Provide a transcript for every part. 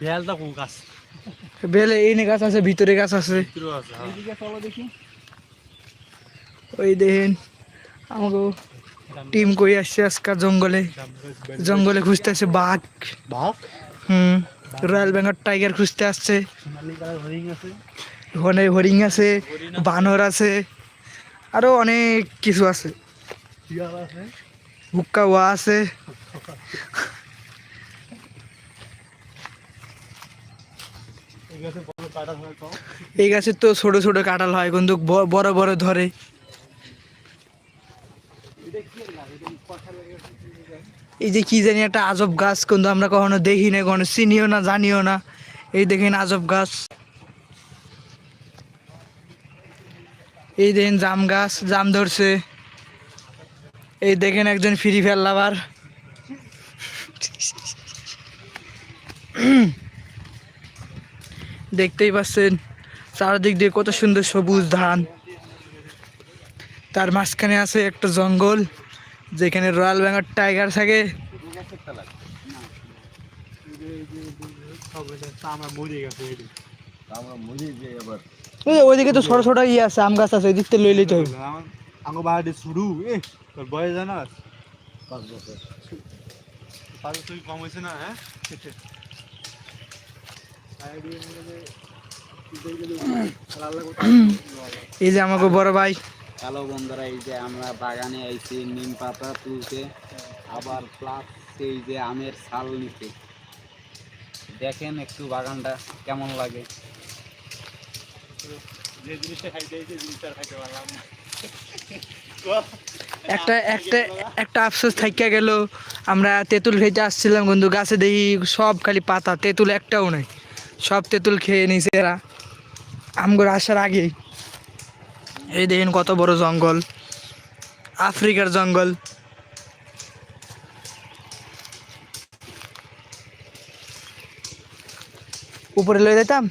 বেলটা কোক গাছ? বেলে এনে গাছ আছে ভিতরে গাছ আছে। হ্যাঁ। এদিকে চলো দেখি। ওই দেখেন আমাকে টিম কই আসছে আজকাল জঙ্গলে। জঙ্গলে খুঁজতে আসছে বাঘ। বাঘ? হুম রয়্যাল বেঙ্গল টাইগার খুঁজতে আসছে। ওখানে হরিং আছে বানর আছে আরও অনেক কিছু আছে। হুক্কা ওয়া আছে। এই গাছের তো ছোট ছোট কাঁঠাল হয় কিন্তু বড় বড় ধরে। এই যে কি জানি একটা আজব গাছ, কিন্তু আমরা কখনো দেখি না কখনো চিনিও না, জানিও না। এই দেখেন আজব গাছ। এই দেখেন জাম গাছ, জাম ধরছে। এই দেখেন একজন ফ্রি ফায়ার লাভার দেখতেই পাচ্ছেন চারদিক দিয়ে কত সুন্দর সবুজ ধান। তার মাঝখানে আছে একটা জঙ্গল যেখানে রয়্যাল বেঙ্গল টাইগার থাকে। ওইদিকে তো ছোট ছোট ইয়ে আছে আম গাছ আছে ওই দিক থেকে লই লইতে হবে। আমার আমার বাড়িতে শুরু এ তোর বয়স জানাস? পাঁচ বছর। কম হয়েছে না হ্যাঁ? এই যে আমাকে বড় ভাই। হ্যালো বন্ধুরা এই যে আমরা বাগানে আইছি নিম পাতা তুলতে আবার প্লাস এই যে আমের ছাল নিতে দেখেন একটু বাগানটা কেমন লাগে। যে জিনিসটা খাইতে এই জিনিসটা খাইতে পারলাম না। একটা একটা একটা আফসোস থাকিয়া গেল। আমরা তেঁতুল খেতে আসছিলাম কিন্তু গাছে দেখি সব খালি পাতা তেঁতুল একটাও নাই। সব তেঁতুল খেয়ে নিছে এরা। আমগুলো আসার আগেই। এই দেখেন কত বড় জঙ্গল। আফ্রিকার জঙ্গল। উপরে লয়ে যেতাম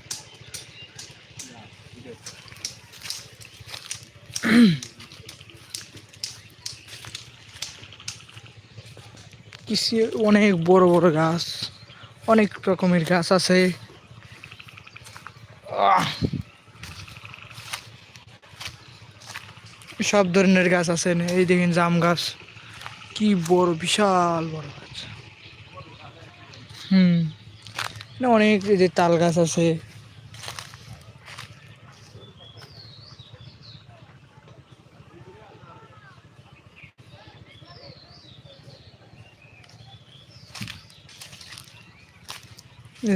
কৃষি অনেক বড় বড় গাছ। অনেক রকমের গাছ আছে। সব ধরনের গাছ আছে। এই দেখেন জাম গাছ। কি বড়, বিশাল বড় গাছ। হুম। অনেক যে তাল গাছ আছে।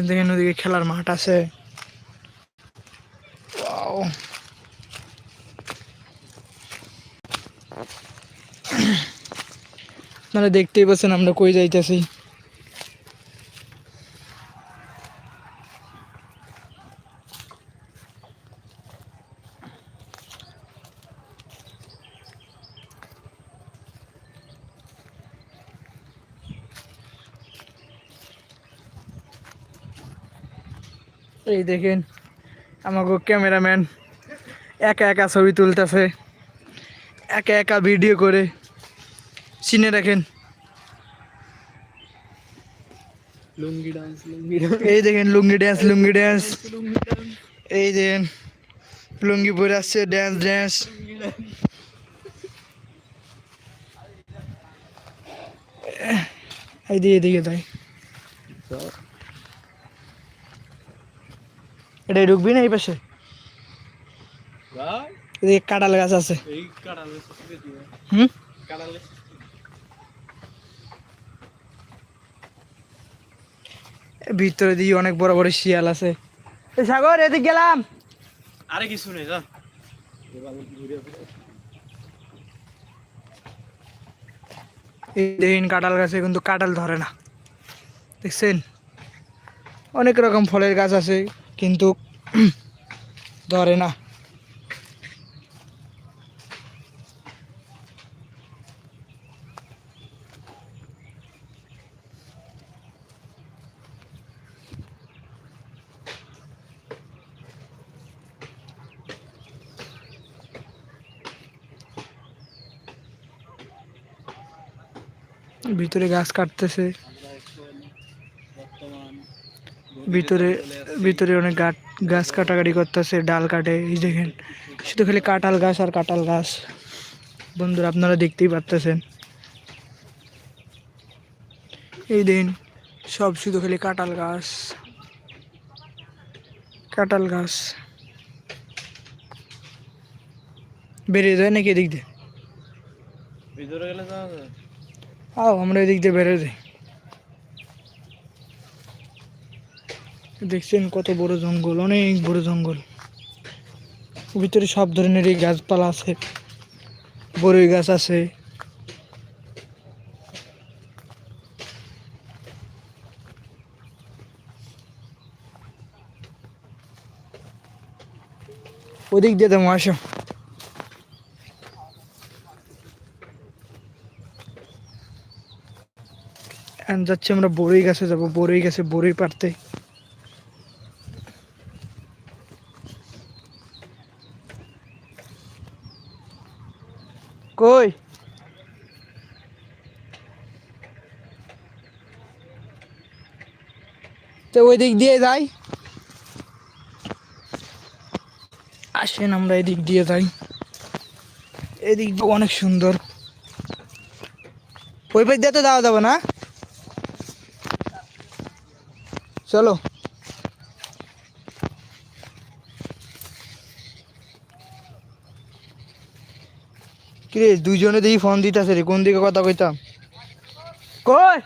দেখেন ওদিকে খেলার মাঠ আছে। আপনারা দেখতেই পাচ্ছেন আমরা কই যাইতেছি। এই দেখেন আমাকে ক্যামেরাম্যান একা একা ছবি তুলতেছে, একা একা ভিডিও করে। চিনে রাখেন লুঙ্গি ডান্স লুঙ্গি এই দেখেন লুঙ্গি ড্যান্স লুঙ্গি ড্যান্স এই দেখেন লুঙ্গি পরে আসছে ড্যান্স ড্যান্স এই দিয়ে এদিকে তাই। এটা ঢুকবি না এই পাশে? কাঁঠাল গাছ আছে। এই কাটালে সত্যি দিও হুম কাটালে ভিতরে দিয়ে অনেক বড় বড় শিয়াল আছে। সাগর এদিক গেলাম। আরে কিছু নেই যা। এই দেখেন কাঁঠাল গাছে কিন্তু কাঁঠাল ধরে না। দেখছেন? অনেক রকম ফলের গাছ আছে কিন্তু ধরে না। ভিতরে গাছ কাটতেছে। ভিতরে ভিতরে অনেক গাছ গাছ কাটাকাটি করতেছে, ডাল কাটে, এই দেখেন। শুধু খালি কাঁঠাল গাছ আর কাঁঠাল গাছ। বন্ধুরা, আপনারা দেখতেই পারতেছেন। এই দিন সব শুধু খালি কাঁঠাল গাছ। কাঁঠাল গাছ। বেরিয়ে যায় নাকি এদিক দিয়ে? ভিতরে গেলে আও, আমরা এদিক দিয়ে বেরিয়ে যাই। দেখছেন কত বড় জঙ্গল, অনেক বড় জঙ্গল। ভিতরে সব ধরনেরই গাছপালা আছে বড়ই গাছ আছে। ওদিক দিয়ে দেবো আসো। এখন যাচ্ছি আমরা বড়ই গাছে যাব, বড়ই গাছে, বড়ই পারতে কই? তো ওই দিক দিয়ে যাই। আসেন আমরা এদিক দিয়ে যাই। এদিক অনেক সুন্দর। ওই পাশ দিয়ে তো যাওয়া যাবে না? চলো। কিরে, দুইজনে দেখি ফোন দিতেছে রে, কোন দিকে কথা কইতাম? কই?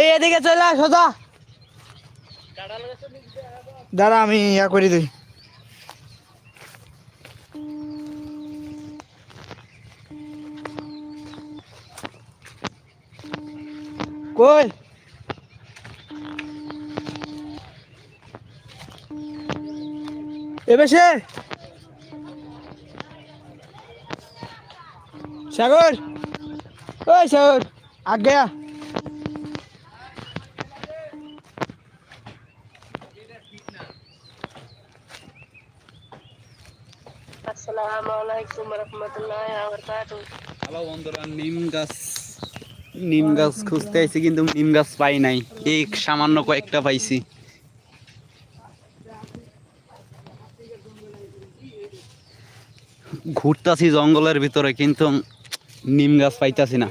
এই এদিকে চলে আস সোজা। দাঁড়া, আমি ইয়া করে দিই। কই? এ বেশে। সাগর। ওই সাগর আগ গয়া। আসসালামু আলাইকুম রহমতুল্লাহ বরকাতুহ হ্যালো বন্ধুরা নিম গাছ নিম গাছ খুঁজতে আইছি কিন্তু নিম গাছ পাই নাই। এই সামান্য কয়েকটা পাইছি। ঘুরতাছি জঙ্গলের ভিতরে, কিন্তু নিম গাছ পাইতাছি না।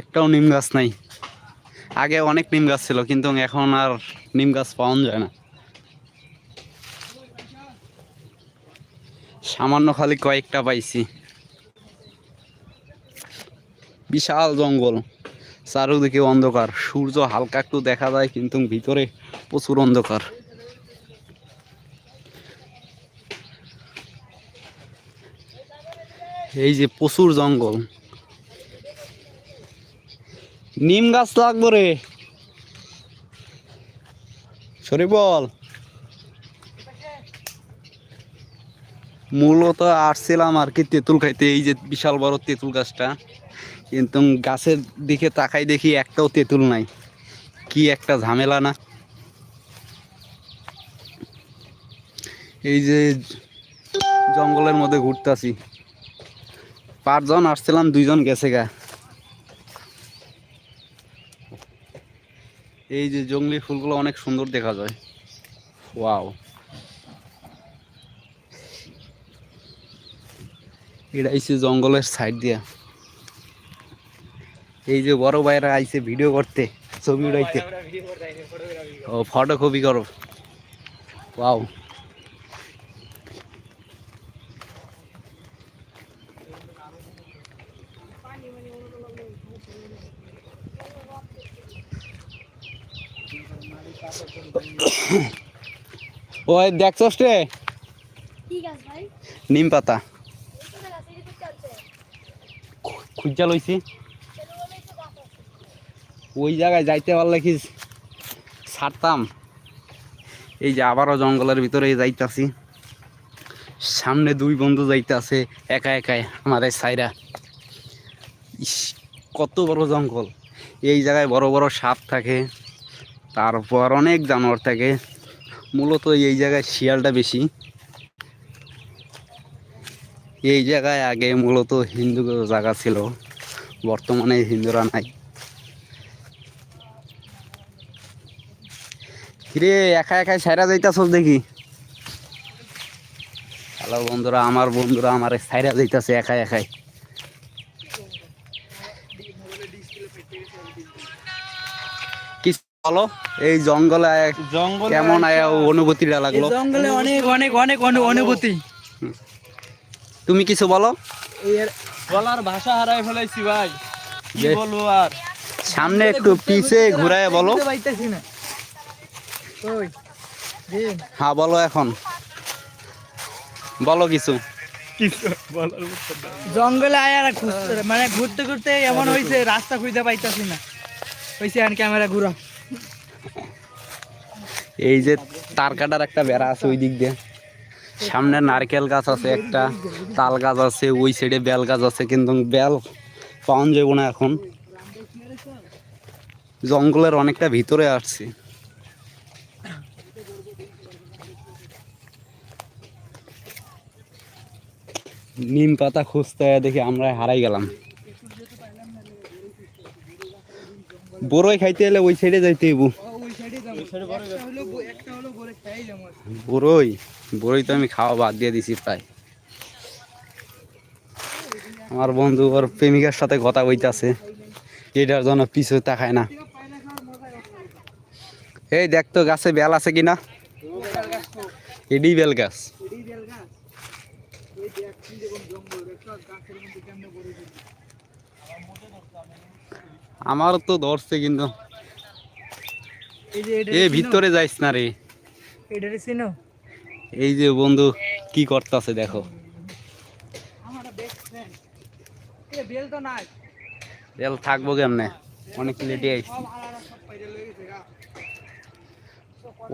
একটাও নিম গাছ নাই। আগে অনেক নিম গাছ ছিল, কিন্তু এখন আর নিম গাছ পাওয়া যায় না। সামান্য খালি কয়েকটা পাইছি। বিশাল জঙ্গল। চারোদিকে অন্ধকার। সূর্য হালকা একটু দেখা যায়, কিন্তু ভিতরে প্রচুর অন্ধকার। এই যে প্রচুর জঙ্গল। নিম গাছ লাগবো রে। সরি, বল। মূলত আসছিলাম আর কি তেঁতুল খাইতে, এই যে বিশাল বড় তেঁতুল গাছটা। কিন্তু গাছের দিকে তাকাই দেখি একটাও তেঁতুল নাই। কি একটা ঝামেলা না? এই যে জঙ্গলের মধ্যে ঘুরতাছি। পাঁচজন আসছিলাম, দুইজন গেছে গা। এই যে জঙ্গলি ফুলগুলো অনেক সুন্দর দেখা যায়। ওয়াও। এটা আইছে জঙ্গলের সাইড দিয়া। এই যে বড় ভাইরা আইছে ভিডিও করতে ছবি উড়াইতে। ও ফটো কপি করো। ওয়াও ওই দেখছস রে? নিম পাতা। খুঁজা লইছি। ওই জায়গায় যাইতে পারলে কি ছাড়তাম? এই যে আবারও জঙ্গলের ভিতরে যাইতাছি। সামনে দুই বন্ধু যাইতাছে, একা একাই আমাদের সাইরা ইস, কত বড় জঙ্গল। এই জায়গায় বড় বড় সাপ থাকে, তারপর অনেক জানোয়ার থাকে। মূলত এই জায়গায় শিয়ালটা বেশি। এই জায়গায় আগে মূলত হিন্দু জায়গা ছিল, বর্তমানে হিন্দুরা নাই। কিরে একা একাই সাইরা যাইতাছস দেখি। হ্যালো বন্ধুরা আমার বন্ধুরা আমার সাইরা যাইতাছে একা একাই। কি বলো? এই জঙ্গলে জঙ্গল কেমন অনুভূতিটা লাগল? জঙ্গলে অনেক অনেক অনেক অনু- অনুভূতি। তুমি কিছু বলো? বলার ভাষা হারাই ফেলাইছি ভাই। কি বলব আর? সামনে একটু পিছে ঘুরায় বলো। পাইতেছি না। হ্যাঁ বলো এখন। বলো কিছু। জঙ্গলে আয়ার মানে ঘুরতে ঘুরতে এমন হয়েছে রাস্তা খুঁজতে পাইতাছি না। হয়েছে আর ক্যামেরা ঘুরা। এই যে তার কাটার একটা বেড়া আছে ওই দিক দিয়ে। সামনে নারকেল গাছ আছে একটা তাল গাছ আছে ওই সাইডে বেল গাছ আছে কিন্তু বেল পাওয়া যাব না এখন। জঙ্গলের অনেকটা ভিতরে আসছি। নিম পাতা খুঁজতে দেখি আমরা হারাই গেলাম। বড়ই খাইতে এলে ওই সাইডে যাইতে হইব। ওই সাইডে যাব একটা হলো ব- একটা হলো বলে খাই যাব বড়ই বড়ই তো আমি খাওয়া বাদ দিয়ে দিছি প্রায়। আমার বন্ধু ওর প্রেমিকার সাথে কথা কইতাছে। এটার জন্য পিছু তাকায় না। এই দেখ তো গাছে বেল আছে কিনা? এডি বেল গাছ এই দেখ কি দেখুন জঙ্গল দেখছ গাছের মধ্যে কেমনে বড় আমার তো ধরছে কিন্তু। এ ভিতরে যাইস না রে। এই যে বন্ধু কি করতেছে দেখো। বেল থাকব কেমনে? অনেক লেটে আইছি।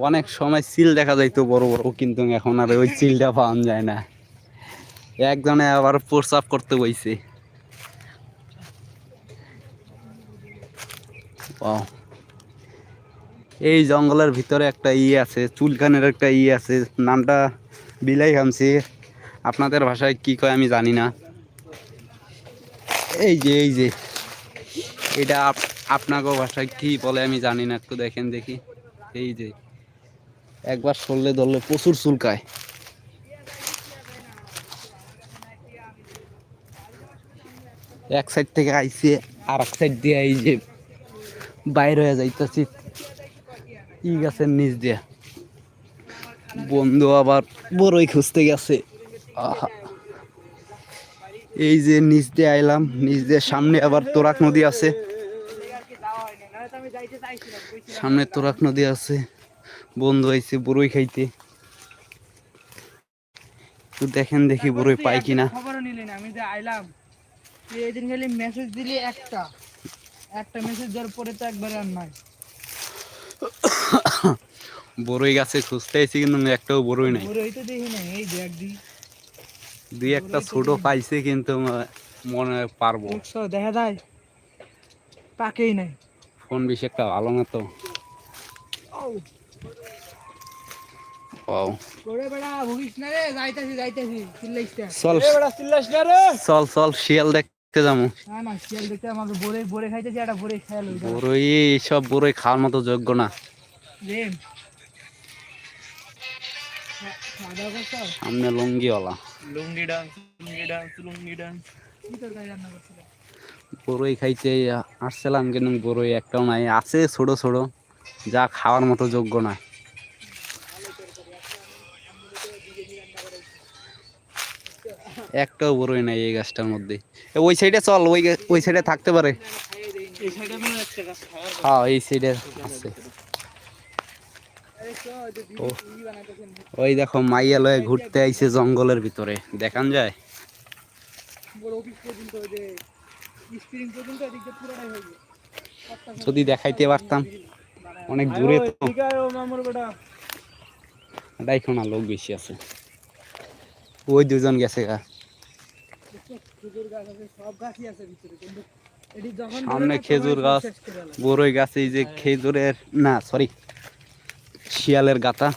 অনেক সময় চিল দেখা যাইতো বড় বড় কিন্তু এখন আর ওই চিলটা পাওয়া যায় না। একজনে আবার প্রস্রাব করতে বইছে। Wow. এই জঙ্গলের ভিতরে একটা ই আছে, চুলকানের একটা ই আছে, নামটা বিলাই খামছি আপনাদের ভাষায় কি কয় আমি জানি না। এই যে এই যে। এটা আপ- আপনাকে ভাষায় কি বলে আমি জানি না, একটু দেখেন দেখি। এই যে। একবার সরলে ধরলে প্রচুর চুলকায়। এক সাইড থেকে আইসে আর এক সাইড দিয়ে এই যে বাইর হয়ে যাইতেছি। ই গাছের নিচ দিয়ে। বন্ধু আবার বড়ই খুঁজতে গেছে। আহা। এই যে নিচ দিয়ে আইলাম, নিচ দিয়ে সামনে আবার তোরাক নদী আছে। সামনে তোরাক নদী আছে। বন্ধু আইছে বড়ই খাইতে। তো দেখেন দেখি বড়ই পাই কিনা। খবরও নিলি না, আমি যে আইলাম। তুই এদিন খালি মেসেজ দিলি একটা। একটা মেসেজ দেওয়ার পরে তো একবার আর নাই। বড়ই গাছে খুঁজতে আইছি কিন্তু একটাও বড়ই নাই। ওর হইতে দেখি না এই দেখ দি দুই একটা ছোট পাইছে কিন্তু মনে পারব। দেখা যায়। পাকেই নাই। ফোন বেশি একটা ভালো না তো। ও করে বেড়া ভুগিস না রে যাইতাছি যাইতাছি চিল্লাইস না। চল চল শিয়াল দেখতে যাব। হইল বড়ই এইসব বড়ই খাওয়ার মতো যোগ্য না। সামনে লুঙ্গিওয়ালা। Lungi dance lungi dance lungi dance বড়ই খাইতে আসছিলাম কিন্তু বড়ই একটাও নাই। আছে ছোট ছোট। যা খাওয়ার মতো যোগ্য না। একটাও বড়ই নাই এই গাছটার মধ্যে। ওই সাইডে চল ওই ওই সাইডে থাকতে পারে। হ্যাঁ এই সাইডে আছে। ওই দেখো মাইয়া লয়ে ঘুরতে আইছে জঙ্গলের ভিতরে। দেখান যায়? যদি দেখাইতে পারতাম অনেক দূরে তো। দেখো না লোক বেশি আছে। ওই দুজন গেছে গা। সামনে খেজুর গাছ, বড়ই গাছ, এই যে খেজুরের, না সরি শিয়ালের গাতা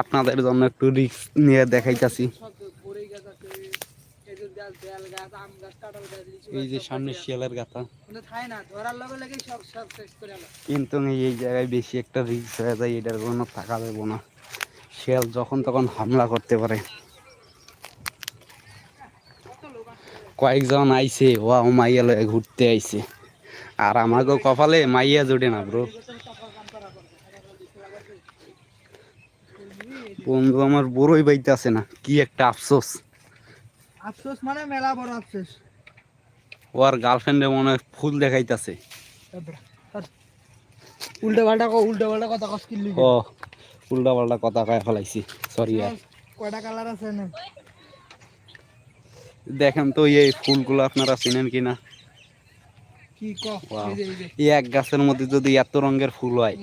আপনাদের জন্য একটু রিস্ক নিয়ে দেখাইতাছি। যে সামনে শিয়ালের কিন্তু এই জায়গায় বেশি একটা রিস্ক হয়ে যায়, এটার কোনো থাকা দেবো না। শিয়াল যখন তখন হামলা করতে পারে। কয়েকজন আইছে ও মাইয়া লয়ে ঘুরতে আইছে। আর আমাকে কপালে মাইয়া জোটে না ব্রো বন্ধু আমার বড়ই বাইতে আছে না কি একটা আফসোস। আফসোস মানে মেলা বড় আফসোস। ও আর গার্লফ্রেন্ডে মনে হয় ফুল দেখাইতাছে। উল্টা পাল্টা কো উল্টা পাল্টা কথা কস কিনলি ও উল্টা পাল্টা কথা কয়ে ফেলাইছি। সরি কয়টা কালার আছে না দেখেন তো এই ফুলগুলো আপনারা চিনেন কিনা. এই এক গাছের মধ্যে যদি এত রঙের ফুল হয়।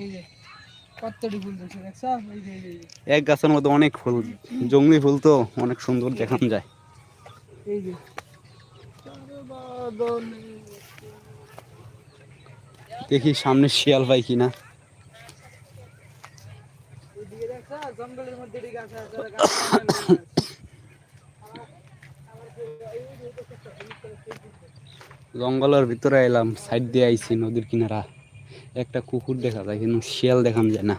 এক গাছের মধ্যে অনেক ফুল জঙ্গলি ফুল তো অনেক সুন্দর দেখান যায়। দেখি সামনে শিয়াল পাই কিনা ওইদিকে দেখছ জঙ্গলের মধ্যে এদিকে আছে। জঙ্গলের ভিতরে এলাম সাইড দিয়ে আইছি নদীর কিনারা। একটা কুকুর দেখা যায় কিন্তু শিয়াল দেখান যায় না।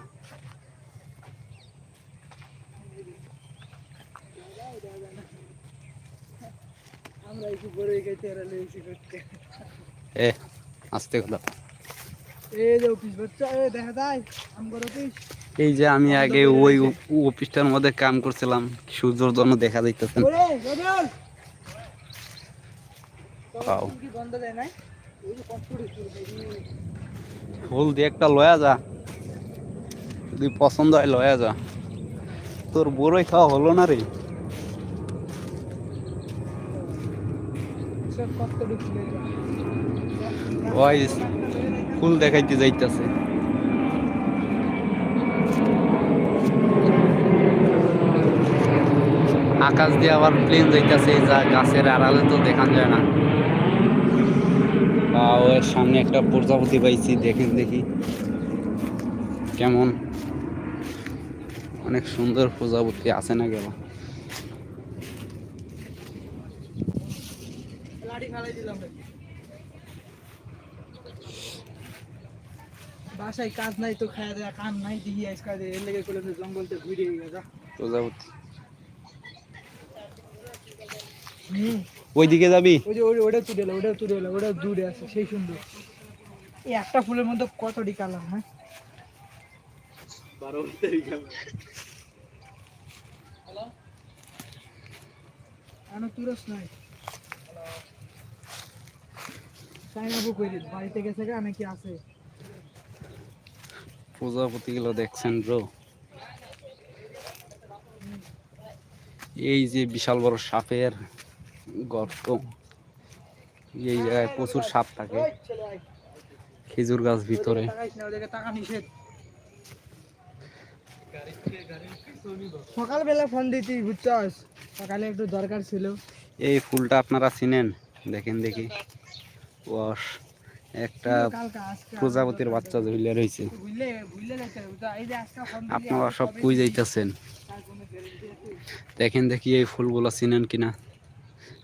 এ আসতে কথা। এই যে অফিস বাচ্চা এ দেখা যায় আম করে অফিস এই যে আমি আগে ওই অফিসটার মধ্যে কাম করছিলাম সূর্যর জন্য দেখা যাইতেছে। ফুল দিয়ে একটা লয়া যা। যদি পছন্দ হয় লয়া যা। তোর বড়ই খাওয়া হলো না রে। ফুল দেখাইতে যাইতেছে। আকাশ দিয়ে আবার প্লেন যাইতেছে যা গাছের আড়ালে তো দেখান যায় না। আহ, ওর সামনে একটা প্রজাপতি পাইছি দেখেন দেখি। কেমন? অনেক সুন্দর প্রজাপতি আছে না গেল। বাসায় কাজ নাই তো দেওয়া কাম নাই আজকাল এর লেগে জঙ্গলতে ঘুরে গেছে প্রজাপতি হুম ওইদিকে যাবি? ওই যে ওই ওটা তুলে এলো ওটা তুলে এলো ওটা দূরে আছে সেই সুন্দর। এই একটা ফুলের মধ্যে কতটি কালার হ্যাঁ? আনো তুরস নাই? কইলি বাড়িতে গেছে গা নাকি আছে? প্রজাপতিগুলো দেখছেন ব্রো এই যে বিশাল বড় সাপের গর্ত এই জায়গায় প্রচুর সাপ থাকে। খেজুর গাছ ভিতরে। সকালবেলা ফোন দিতি বুঝছস সকালে একটু দরকার ছিল। এই ফুলটা আপনারা চিনেন? দেখেন দেখি। ওয়াশ একটা প্রজাপতির বাচ্চা ঝুলে রয়েছে। আপনারা সব কুই যাইতেছেন? দেখেন দেখি এই ফুলগুলো চিনেন কিনা।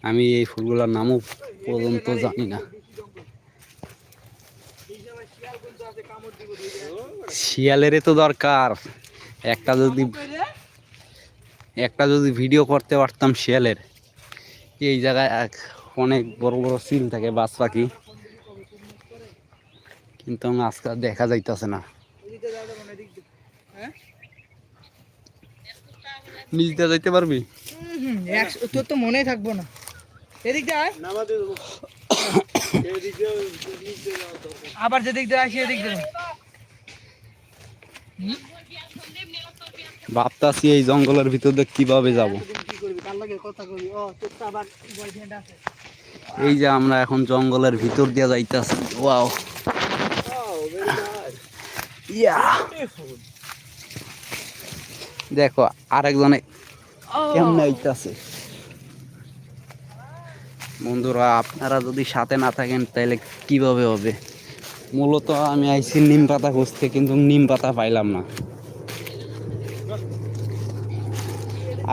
আমি এই ফুলগুলোর নামও পর্যন্ত জানি না। শিয়ালেরই তো দরকার। একটা যদি একটা যদি ভিডিও করতে পারতাম শিয়ালের। এই জায়গায় এক অনেক বড় বড় সিল থাকে, বাস পাখি কিন্তু আজকাল দেখা যাইতেছে না। এদিকে যাও তো মনে এদিক দিয়ে। নিজে যাইতে পারবি তোর তো মনেই থাকব না। এদিক দিয়ে আয়। আবার যেদিক দিয়ে আসি এদিক দিয়ে ভাবতাছি এই জঙ্গলের ভিতর দিয়ে কীভাবে যাব। কি করবি? কার লাগে কথা কবি। ও তোর তো আবার বয়ফ্রেন্ড আছে। এই যে আমরা এখন জঙ্গলের ভিতর দিয়ে যাইতাছি। ওয়াও। ইয়া। দেখো আরেকজনে কেমনে আইতাছে। বন্ধুরা, আপনারা যদি সাথে না থাকেন, তাহলে কীভাবে হবে? মূলত আমি আইছি নিম পাতা খুঁজতে, কিন্তু নিম পাতা পাইলাম না।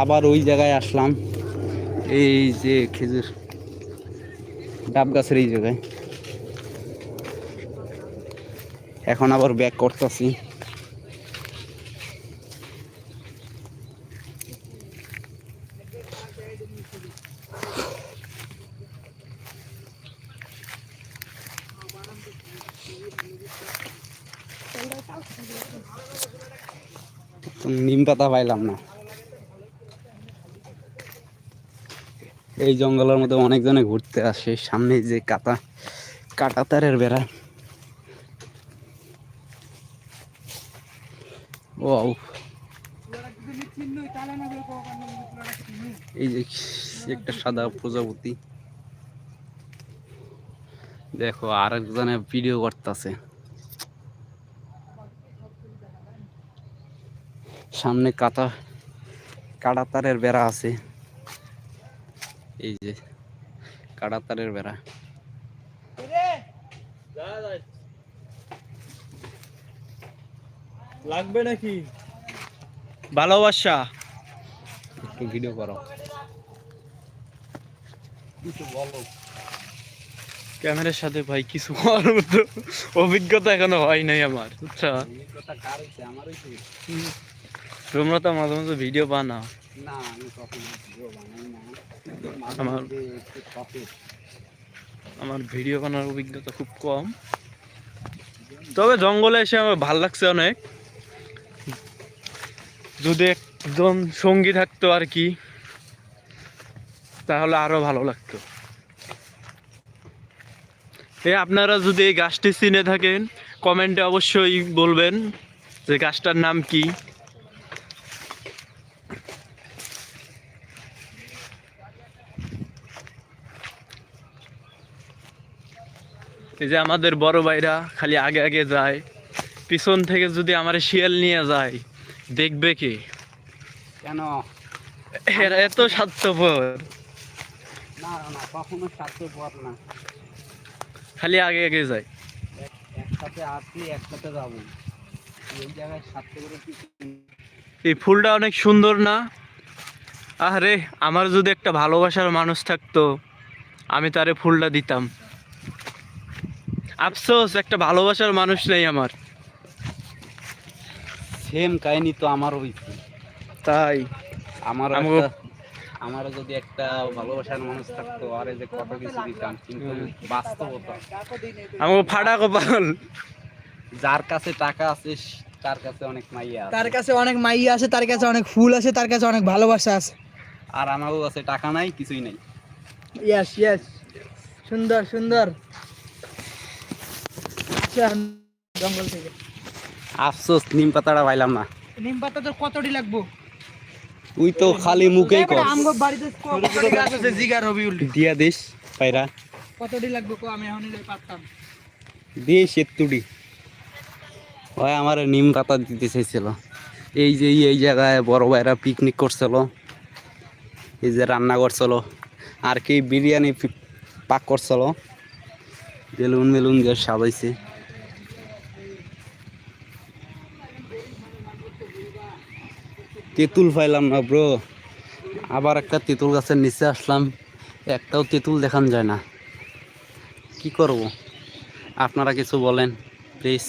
আবার ওই জায়গায় আসলাম। এই যে খেজুর, ডাব গাছের এই জায়গায়। এখন আবার ব্যাক করতেছি। নিম পাতা পাইলাম না। এই জঙ্গলের মধ্যে অনেকজনে ঘুরতে আসে, সামনে যে কাটা কাটা তারের বেড়া। ও এই যে একটা সাদা প্রজাপতি। দেখো আর একজনে ভিডিও করতেছে। সামনে কাটা কাটা তারের বেড়া আছে। এই যে কাটা তারের বেড়া। লাগবে নাকি? ভালোবাসা। একটু ভিডিও করো। কিছু বলো। ক্যামেরার সাথে ভাই কিছু হওয়ার মতো অভিজ্ঞতা এখনও হয় নাই আমার হইছে? তোমরা তো মাঝে মাঝে ভিডিও বানাও। আমার- আমার ভিডিও বানানোর অভিজ্ঞতা খুব কম। তবে জঙ্গলে এসে আমার ভালো লাগছে অনেক। যদি একজন সঙ্গী থাকতো আর কি তাহলে আরও ভালো লাগতো। এ আপনারা যদি এই গাছটি চিনে থাকেন কমেন্টে অবশ্যই বলবেন যে গাছটার নাম কি। এই যে আমাদের বড় ভাইরা খালি আগে আগে যায় পিছন থেকে যদি আমার শিয়াল নিয়ে যায় দেখবে কি? কেন? এরা এত স্বার্থপর। না না কখনো স্বার্থপর না। খালি আগে আগে যায়। এক- একসাথে আসি একসাথে যাব। এই জায়গায় স্বার্থপর কিছু এই ফুলটা অনেক সুন্দর না? আরে আমার যদি একটা ভালোবাসার মানুষ থাকতো আমি তারে ফুলটা দিতাম। আফসোস একটা ভালোবাসার মানুষ নেই আমার। সেম কাহিনী তো আমার হইছে। তাই। আমার আমারও যদি একটা ভালোবাসার মানুষ থাকতো আর এই যে কত কিছু দিতাম কিন্তু বাস্তবতা। আমাকে ফাটা কপাল। যার কাছে টাকা আছে তার কাছে অনেক মাইয়া আছে। তার কাছে অনেক মাইয়া আছে তার কাছে অনেক ফুল আছে তার কাছে অনেক ভালোবাসা আছে। আর আমারও কাছে টাকা নাই কিছুই নাই। ইয়েস ইয়েস সুন্দর সুন্দর। আচ্ছা, জঙ্গল থেকে। আফসোস নিম পাতাটা পাইলাম না। নিম পাতা তোর কতটি লাগবো? তুই তো খালি মুখেই কর। দিয়া দিস পায়রা। কতটি লাগবে কো? আমি এখন পারতাম। দিয়ে সেতুডি ওই আমার নিম পাতা দিতে চাইছিল। এই যে এই জায়গায় বড় ভাইরা পিকনিক করছিল। এই যে রান্না করছিল। আর কি বিরিয়ানি পাক করছিল। বেলুন বেলুন দিয়ে সাজাইছে। তেঁতুল পাইলাম না ব্রো আবার একটা তেঁতুল গাছের নিচে আসলাম। একটাও তেঁতুল দেখান যায় না। কি করব? আপনারা কিছু বলেন প্লিজ